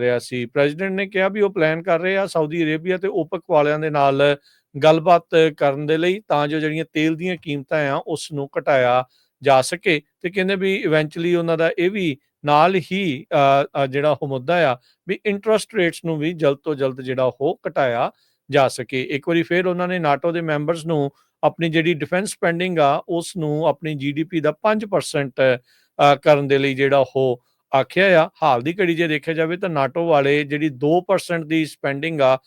ਰਿਹਾ ਸੀ। ਪ੍ਰੈਜ਼ੀਡੈਂਟ ਨੇ ਕਿਹਾ ਵੀ ਉਹ ਪਲਾਨ ਕਰ ਰਹੇ ਆ ਸਾਊਦੀ ਅਰੇਬੀਆ ਤੇ ਓਪਕ ਵਾਲਿਆਂ ਦੇ ਨਾਲ ਗੱਲਬਾਤ ਕਰਨ ਦੇ ਲਈ ਤਾਂ ਜੋ ਜਿਹੜੀਆਂ ਤੇਲ ਦੀਆਂ ਕੀਮਤਾਂ ਆ ਉਸ ਨੂੰ ਘਟਾਇਆ ਜਾ ਸਕੇ। ਤੇ ਕਹਿੰਦੇ ਵੀ ਇਵੈਂਚੁਅਲੀ ਉਹਨਾਂ ਦਾ ਇਹ ਵੀ ਨਾਲ ਹੀ ਜਿਹੜਾ ਉਹ ਮੁੱਦਾ ਆ ਵੀ ਇੰਟਰਸਟ ਰੇਟਸ ਨੂੰ ਵੀ ਜਲਦ ਤੋਂ ਜਲਦ ਜਿਹੜਾ ਉਹ ਘਟਾਇਆ ਜਾ ਸਕੇ। ਇੱਕ ਵਾਰੀ ਫਿਰ ਉਹਨਾਂ ਨੇ ਨਾਟੋ ਦੇ ਮੈਂਬਰਸ ਨੂੰ ਆਪਣੀ ਜਿਹੜੀ ਡਿਫੈਂਸ ਸਪੈਂਡਿੰਗ ਆ ਉਸ ਨੂੰ ਆਪਣੀ ਜੀਡੀਪੀ ਦਾ 5% ਕਰਨ ਦੇ ਲਈ ਜਿਹੜਾ ਉਹ ਆਖਿਆ ਆ, ਹਾਲ ਦੀ ਘੜੀ ਜੇ ਦੇਖਿਆ ਜਾਵੇ ਤਾਂ ਨਾਟੋ ਵਾਲੇ ਜਿਹੜੀ 2% ਦੀ ਸਪੈਂਡਿੰਗ ਆ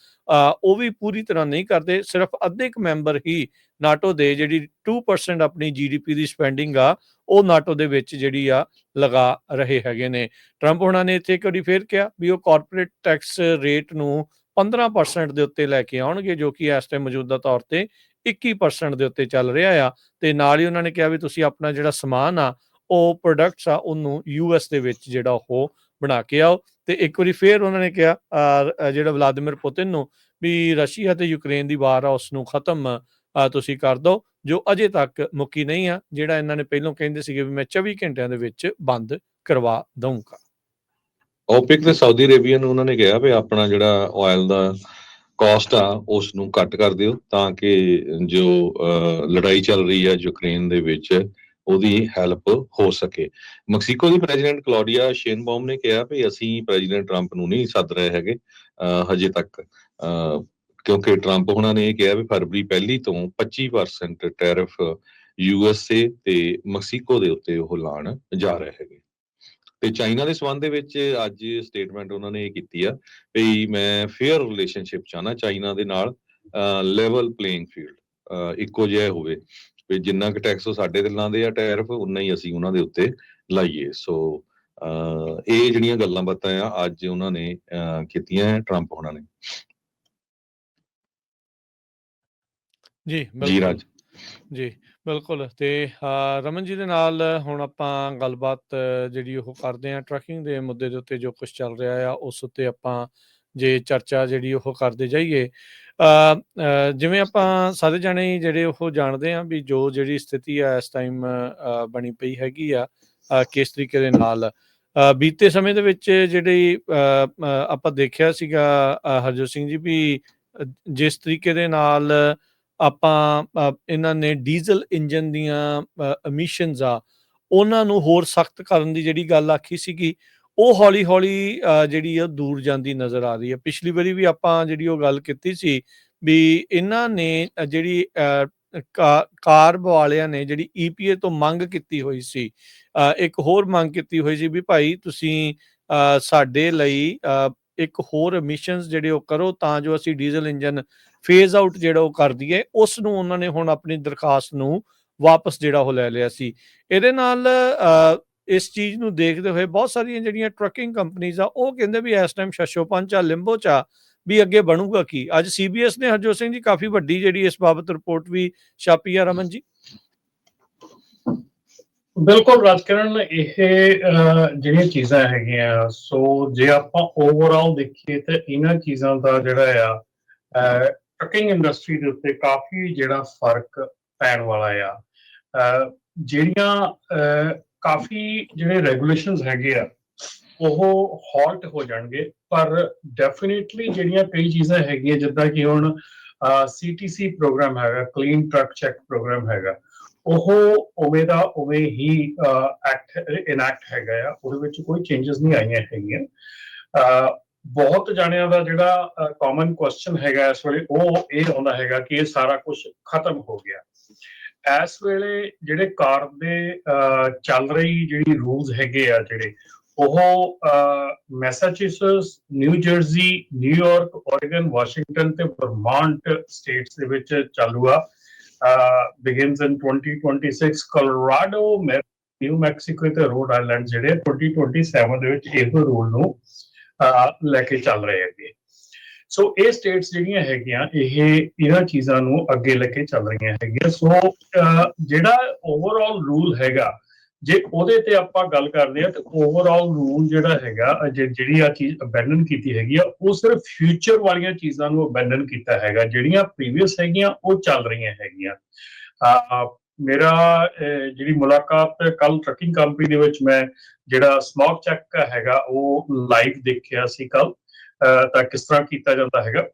ਉਹ ਵੀ ਪੂਰੀ ਤਰ੍ਹਾਂ ਨਹੀਂ ਕਰਦੇ, ਸਿਰਫ ਅੱਧੇ ਕੁ ਮੈਂਬਰ ਹੀ ਨਾਟੋ ਦੇ ਜਿਹੜੀ 2% ਆਪਣੀ ਜੀਡੀਪੀ ਦੀ ਸਪੈਂਡਿੰਗ ਆ, ਉਹ ਨਾਟੋ ਦੇ ਵਿੱਚ ਜਿਹੜੀ ਆ ਲਗਾ ਰਹੇ ਹੈਗੇ ਨੇ। ਟਰੰਪ ਉਹਨਾਂ ਨੇ ਇੱਥੇ ਇੱਕ ਵਾਰੀ ਫੇਰ ਕਿਹਾ ਵੀ ਉਹ ਕਾਰਪੋਰੇਟ ਟੈਕਸ ਰੇਟ ਨੂੰ 15% ਦੇ ਉੱਤੇ ਲੈ ਕੇ ਆਉਣਗੇ, ਜੋ ਕਿ ਇਸ ਟਾਈਮ ਮੌਜੂਦਾ ਤੌਰ ਤੇ 21% ਦੇ ਉੱਤੇ ਚੱਲ ਰਿਹਾ ਆ। ਤੇ ਨਾਲ ਹੀ ਉਹਨਾਂ ਨੇ ਕਿਹਾ ਵੀ ਤੁਸੀਂ ਆਪਣਾ ਜਿਹੜਾ ਸਮਾਨ ਆ ਉਹ ਪ੍ਰੋਡਕਟਸ ਆ, ਉਹਨੂੰ ਯੂਐਸ ਦੇ ਵਿੱਚ ਜਿਹੜਾ ਉਹ ਬਣਾ ਕੇ ਆਓ। ਤੇ ਇੱਕ ਵਾਰੀ ਫੇਰ ਉਹਨਾਂ ਨੇ ਕਿਹਾ ਜਿਹੜਾ ਵਲਾਦੀਮਿਰ ਪੁਤਿਨ ਨੂੰ ਵੀ ਰਸ਼ੀਆ ਤੇ ਯੂਕਰੇਨ ਦੀ ਵਾਰ ਆ, ਉਸ ਨੂੰ ਖਤਮ ਤੁਸੀਂ ਕਰ ਦਿਓ ਜੋ ਅਜੇ ਤੱਕ ਮੁੱਕੀ ਨਹੀਂ ਆ, ਜਿਹੜਾ ਇਹਨਾਂ ਨੇ ਪਹਿਲਾਂ ਕਹਿੰਦੇ ਸੀਗੇ ਵੀ ਮੈਂ 24 ਘੰਟਿਆਂ ਦੇ ਵਿੱਚ ਬੰਦ ਕਰਵਾ ਦਊਂਗਾ। ਓਪਿਕ ਤੇ ਸਾਊਦੀ ਅਰੇਬੀਆ ਨੂੰ ਉਹਨਾਂ ਨੇ ਕਿਹਾ ਵੀ ਆਪਣਾ ਜਿਹੜਾ ਆਇਲ ਦਾ ਕਾਸਟ ਆ, ਉਸ ਨੂੰ ਕੱਟ ਕਰ ਦਿਓ, ਤਾਂ ਕਿ ਜੋ ਲੜਾਈ ਚੱਲ ਰਹੀ ਹੈ ਯੂਕਰੇਨ ਦੇ ਵਿੱਚ ਉਹਦੀ ਹੈਲਪ ਹੋ ਸਕੇ। ਮੈਕਸੀਕੋ ਦੀ ਪ੍ਰੈਜ਼ੀਡੈਂਟ ਕਲੌਡੀਆ ਸ਼ੇਨਬਾਮ ਨੇ ਕਿਹਾ ਵੀ ਅਸੀਂ ਪ੍ਰੈਜ਼ੀਡੈਂਟ ਟਰੰਪ ਨੂੰ ਨਹੀਂ ਸੱਦ ਰਹੇ ਹੈਗੇ ਹਜੇ ਤੱਕ। ਕਿਉਂਕਿ ਟਰੰਪ ਉਹਨਾਂ ਨੇ ਇਹ ਕਿਹਾ ਵੀ ਫਰਵਰੀ ਪਹਿਲੀ ਤੋਂ 25% ਟੈਰਿਫ ਯੂਐਸਏ ਤੇ ਮੈਕਸੀਕੋ ਦੇ ਉੱਤੇ ਉਹ ਲਾਣ ਜਾ ਰਹੇ ਹੈਗੇ। ਤੇ ਚਾਈਨਾ ਦੇ ਸੰਬੰਧ ਦੇ ਵਿੱਚ ਅੱਜ ਸਟੇਟਮੈਂਟ ਉਹਨਾਂ ਨੇ ਇਹ ਕੀਤੀ ਆ ਵੀ ਮੈਂ ਫੇਅਰ ਰਿਲੇਸ਼ਨਸ਼ਿਪ ਚਾਹਨਾ ਚਾਈਨਾ ਦੇ ਨਾਲ ਲੈਵਲ ਪਲੇਇੰਗ ਫੀਲਡ ਇੱਕੋ ਜਿਹਾ ਹੋਵੇ। ਵੀ ਜਿੰਨਾ ਕੁ ਟੈਕਸ ਉਹ ਸਾਡੇ ਤੇ ਲਾਉਂਦੇ ਆ ਟੈਰਿਫ ਉਨਾ ਹੀ ਅਸੀਂ ਉਹਨਾਂ ਦੇ ਉੱਤੇ ਲਾਈਏ। ਸੋ ਇਹ ਜਿਹੜੀਆਂ ਗੱਲਾਂ ਬਾਤਾਂ ਆ ਅੱਜ ਉਹਨਾਂ ਨੇ ਕੀਤੀਆਂ ਟਰੰਪ ਉਹਨਾਂ ਨੇ। ਜੀ ਜੀ ਬਿਲਕੁਲ। ਰਾਜ। ਜੀ ਬਿਲਕੁਲ। ਤੇ ਰਮਨ ਜੀ ਦੇ ਨਾਲ ਹੁਣ ਆਪਾਂ ਗੱਲਬਾਤ ਜਿਹੜੀ ਉਹ ਕਰਦੇ ਆ ਟਰੱਕਿੰਗ ਦੇ ਮੁੱਦੇ ਦੇ ਉੱਤੇ ਜੋ ਕੁਝ ਚੱਲ ਰਿਹਾ ਆ ਉਸ ਉੱਤੇ ਆਪਾਂ ਜੇ ਚਰਚਾ ਜਿਹੜੀ ਉਹ ਕਰਦੇ ਜਾਈਏ ਅ, ਜਿਵੇਂ ਆਪਾਂ ਸਾਰੇ ਜਾਣੇ ਜਿਹੜੇ ਉਹ ਜਾਣਦੇ ਆ ਵੀ ਜੋ ਜਿਹੜੀ ਸਥਿਤੀ ਆ ਇਸ ਟਾਈਮ ਬਣੀ ਪਈ ਹੈਗੀ ਆ ਕਿਸ ਤਰੀਕੇ ਦੇ ਨਾਲ। ਬੀਤੇ ਸਮੇਂ ਦੇ ਵਿੱਚ ਜਿਹੜੀ ਅ, ਆਪਾਂ ਦੇਖਿਆ ਸੀਗਾ ਹਰਜੋਤ ਸਿੰਘ ਜੀ ਵੀ ਜਿਸ ਤਰੀਕੇ ਦੇ ਨਾਲ ਆਪਾਂ ਇਹਨਾਂ ਨੇ ਡੀਜ਼ਲ ਇੰਜਨ ਦੀਆਂ ਐਮਿਸ਼ਨਸ ਆ ਉਹਨਾਂ ਨੂੰ ਹੋਰ ਸਖਤ ਕਰਨ ਦੀ ਜਿਹੜੀ ਗੱਲ ਆਖੀ ਸੀਗੀ ਉਹ ਹੌਲੀ-ਹੌਲੀ ਅ, ਜਿਹੜੀ ਆ ਦੂਰ ਜਾਂਦੀ ਨਜ਼ਰ ਆ ਰਹੀ ਹੈ ਪਿਛਲੀ ਵਾਰੀ ਵੀ ਆਪਾਂ ਜਿਹੜੀ ਉਹ ਗੱਲ ਕੀਤੀ ਸੀ ਵੀ ਇਹਨਾਂ ਨੇ ਜਿਹੜੀ ਕਾਰ ਵਾਲਿਆਂ ਨੇ ਜਿਹੜੀ ਈਪੀਏ ਤੋਂ ਮੰਗ ਕੀਤੀ ਹੋਈ ਸੀ ਇੱਕ ਹੋਰ ਮੰਗ ਕੀਤੀ ਹੋਈ ਸੀ ਵੀ ਭਾਈ ਤੁਸੀਂ ਅ, ਸਾਡੇ ਲਈ ਅ, ਇੱਕ ਹੋਰ ਐਮਿਸ਼ਨਸ ਜਿਹੜੇ ਉਹ ਕਰੋ ਤਾਂ ਜੋ ਅਸੀਂ ਡੀਜ਼ਲ ਇੰਜਨ ਫੇਜ਼ ਆਊਟ ਜਿਹੜਾ ਉਹ ਕਰ ਦਈਏ ਉਸ ਨੂੰ ਉਹਨਾਂ ਨੇ ਹੁਣ ਆਪਣੀ ਦਰਖਾਸਤ ਨੂੰ ਵਾਪਸ ਜਿਹੜਾ ਉਹ ਲੈ ਲਿਆ ਸੀ। ਇਹਦੇ ਨਾਲ ਅ, ਇਸ ਚੀਜ਼ ਨੂੰ ਦੇਖਦੇ ਹੋਏ ਬਹੁਤ ਸਾਰੀਆਂ ਜਿਹੜੀਆਂ ਟਰੱਕਿੰਗ ਕੰਪਨੀਆਂ ਆ ਉਹ ਕਹਿੰਦੇ ਵੀ ਇਸ ਟਾਈਮ ਸ਼ਸ਼ੋਪੰਚ ਆ ਲਿੰਬੋ ਚ ਵੀ ਅੱਗੇ ਬਣੂਗਾ ਕੀ? ਅੱਜ ਸੀਬੀਐਸ ਨੇ ਹਰਜੋਤ ਸਿੰਘ ਜੀ ਕਾਫੀ ਵੱਡੀ ਜਿਹੜੀ ਇਸ ਬਾਬਤ ਰਿਪੋਰਟ ਵੀ ਛਾਪੀ ਆ ਰਮਨ ਜੀ। ਬਿਲਕੁਲ ਰਾਜਕਰਨ ਇਹ ਜਿਹੜੀਆਂ ਚੀਜ਼ਾਂ ਹੈਗੀਆਂ ਸੋ ਜੇ ਆਪਾਂ ਓਵਰਆਲ ਦੇਖੀਏ ਤਾਂ ਇਹਨਾਂ ਚੀਜ਼ਾਂ ਦਾ ਜਿਹੜਾ ਆ ਟਰਕਿੰਗ ਇੰਡਸਟਰੀ ਦੇ ਉੱਤੇ ਕਾਫੀ ਜਿਹੜਾ ਫ਼ਰਕ ਪੈਣ ਵਾਲਾ ਆ। ਜਿਹੜੀਆਂ ਅਹ, ਕਾਫੀ ਜਿਹੜੇ ਰੈਗੂਲੇਸ਼ਨਸ ਹੈਗੇ ਆ, ਉਹ ਹਾਲਟ ਹੋ ਜਾਣਗੇ, ਪਰ ਡੈਫੀਨਿਟਲੀ ਜਿਹੜੀਆਂ ਕਈ ਚੀਜ਼ਾਂ ਹੈਗੀਆਂ, ਜਿੱਦਾਂ ਕਿ ਹੁਣ ਸੀਟੀਸੀ ਪ੍ਰੋਗਰਾਮ ਹੈਗਾ ਕਲੀਨ ਟਰੱਕ ਚੈੱਕ ਪ੍ਰੋਗਰਾਮ ਹੈਗਾ, ਉਹ ਉਵੇਂ ਦਾ ਉਵੇਂ ਹੀ ਐਕਟ ਇਨੈਕਟ ਹੈਗਾ ਆ, ਉਹਦੇ ਵਿੱਚ ਕੋਈ ਚੇਂਜਸ ਨਹੀਂ ਆਈਆਂ ਹੈਗੀਆਂ। ਬਹੁਤ ਜਾਣਿਆਂ ਦਾ ਜਿਹੜਾ ਕਾਮਨ ਕੁਐਸਚਨ ਹੈਗਾ ਇਸ ਵੇਲੇ, ਉਹ ਇਹ ਆਉਂਦਾ ਹੈਗਾ ਕਿ ਇਹ ਸਾਰਾ ਕੁਝ ਖਤਮ ਹੋ ਗਿਆ। ਇਸ ਵੇਲੇ ਜਿਹੜੇ ਕਾਰ ਦੇ ਅਹ, ਚੱਲ ਰਹੀ ਜਿਹੜੀ ਰੂਲਸ ਹੈਗੇ ਆ ਜਿਹੜੇ ਉਹ Massachusetts New Jersey New York Oregon Washington ਤੇ ਵਰਮਾਂਟ ਸਟੇਟਸ ਦੇ ਵਿੱਚ ਚਾਲੂ ਆ। Begins in 2026 Colorado New Mexico ਤੇ ਰੋਡ ਆਈਲੈਂਡ ਜਿਹੜੇ 2027 ਦੇ ਵਿੱਚ ਇਹੋ ਰੂਲ ਨੂੰ ਲੈ ਕੇ ਚੱਲ ਰਹੇ ਹੈਗੇ। ਸੋ ਇਹ ਸਟੇਟਸ ਜਿਹੜੀਆਂ ਹੈਗੀਆਂ, ਇਹ, ਇਹਨਾਂ ਚੀਜ਼ਾਂ ਨੂੰ ਅੱਗੇ ਲੈ ਕੇ ਚੱਲ ਰਹੀਆਂ ਹੈਗੀਆਂ। ਸੋ ਜਿਹੜਾ ਓਵਰਆਲ ਰੂਲ ਹੈਗਾ, ਜੇ ਉਹਦੇ ਤੇ ਆਪਾਂ ਗੱਲ ਕਰਦੇ ਆ ਤੇ ਓਵਰਆਲ ਰੂਲ ਜਿਹੜਾ ਹੈਗਾ ਜੇ- ਜਿਹੜੀ ਆ ਚੀਜ਼ ਅਬੈਂਡਨ ਕੀਤੀ ਹੈਗੀ ਆ, ਉਹ ਸਿਰਫ ਫਿਊਚਰ ਵਾਲੀਆਂ ਚੀਜ਼ਾਂ ਨੂੰ ਅਬੈਂਡਨ ਕੀਤਾ ਹੈਗਾ। ਜਿਹੜੀਆਂ ਪ੍ਰੀਵੀਅਸ ਹੈਗੀਆਂ, ਉਹ ਚੱਲ ਰਹੀਆਂ ਹੈਗੀਆਂ। ਮੇਰਾ ਜਿਹੜੀ ਮੁਲਾਕਾਤ ਕੱਲ ਟਰੱਕਿੰਗ ਕੰਪਨੀ ਦੇ ਵਿੱਚ ਮੈਂ ਜਿਹੜਾ ਸਮੋਕ ਚੈੱਕ ਹੈਗਾ, ਉਹ ਲਾਈਵ ਦੇਖਿਆ ਸੀ ਕੱਲ ਤਾਂ ਕਿਸ ਤਰ੍ਹਾਂ ਕੀਤਾ ਜਾਂਦਾ ਹੈਗਾ?